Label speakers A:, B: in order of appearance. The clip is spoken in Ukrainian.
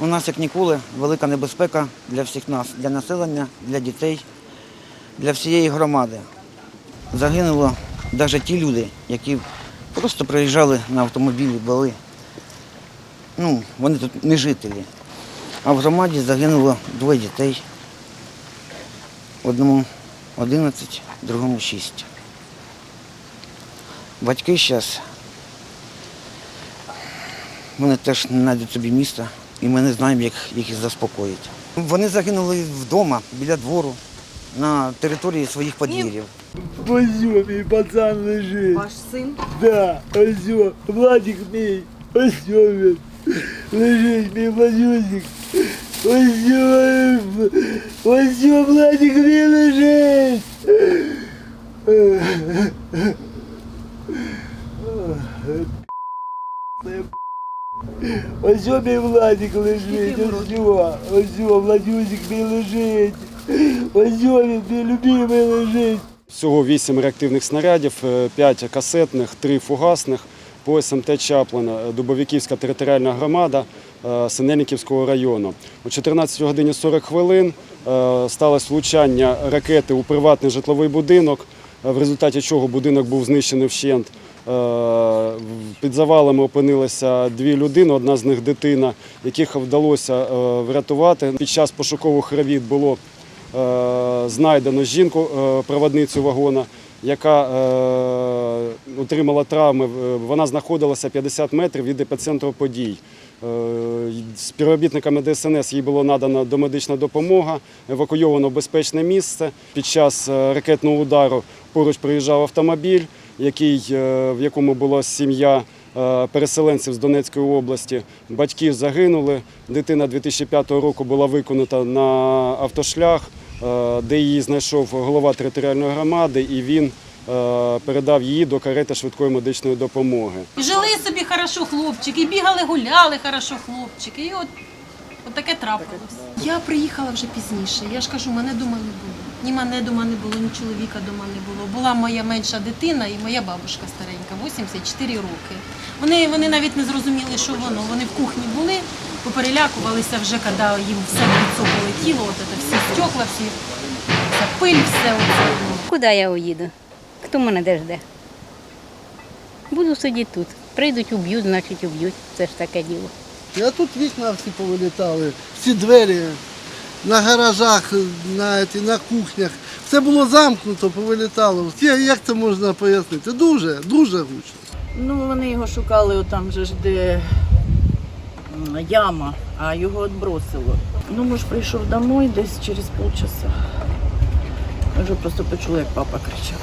A: У нас, як ніколи, велика небезпека для всіх нас, для населення, для дітей, для всієї громади. Загинуло навіть ті люди, які просто приїжджали на автомобілі, були. Ну, вони тут не жителі. А в громаді загинуло двоє дітей. Одному 11, другому 6. Батьки зараз, вони теж не знайдуть собі міста, і ми не знаємо, як їх заспокоїти. Вони загинули вдома, біля двору, на території своїх подвір'їв.
B: Ось мій пацан лежить.
C: Ваш син?
B: Да, ось о, Владик мій. Ось він. Лежить мій Владюсик. Ось о, ось о, Владик мій лежить. Ось мій Владик лежить, ось ось Владюсик мій лежить. Ось він мій любимий лежить.
D: Всього 8 реактивних снарядів, 5 касетних, 3 фугасних по СМТ Чаплина, Дубовиківська територіальна громада е, Синельниківського району. О 14 годині 40 хвилин е, сталося влучання ракети у приватний житловий будинок, е, в результаті чого будинок був знищений вщент. Е, Під завалами опинилися дві людини, одна з них дитина, яких вдалося е, врятувати. Під час пошукових робіт було е, знайдено жінку, проводницю вагона, яка отримала травми. Вона знаходилася 50 метрів від епіцентру подій. Е, Співробітниками ДСНС їй було надано домедична допомога, евакуйовано безпечне місце. Під час ракетного удару поруч приїжджав автомобіль, який, е, в якому була сім'я е, переселенців з Донецької області. Батьки загинули. Дитина 2005 року була виконана на автошлях, е, де її знайшов голова територіальної громади, і він передав її до карети швидкої медичної допомоги.
C: Жили собі хорошо хлопчики, бігали, гуляли хорошо хлопчики. І от, от таке трапилось. Я приїхала вже пізніше. Я ж кажу, мене дома не було. Ні мене дома не було, ні чоловіка дома не було. Була моя менша дитина і моя бабушка старенька, 84 роки. Вони, вони навіть не зрозуміли, що воно. Вони в кухні були, поперелякувалися вже, коли їм все лицо полетіло, от це всі стекла, всі, вся пиль, все оце.
E: Куди я уїду? Хто мене де жде? Буду сидіти тут. Прийдуть, уб'ють, значить уб'ють. Це ж таке діло.
F: А тут вікна всі повилітали, всі двері на гаражах, на, на кухнях. Все було замкнуто, повилітало. Як це можна пояснити? Дуже, дуже гучно.
G: Ну, вони його шукали отам же ж, де яма, а його відбросило. Ну, може, прийшов домой десь через полчаса. Вже просто почули, як папа кричав.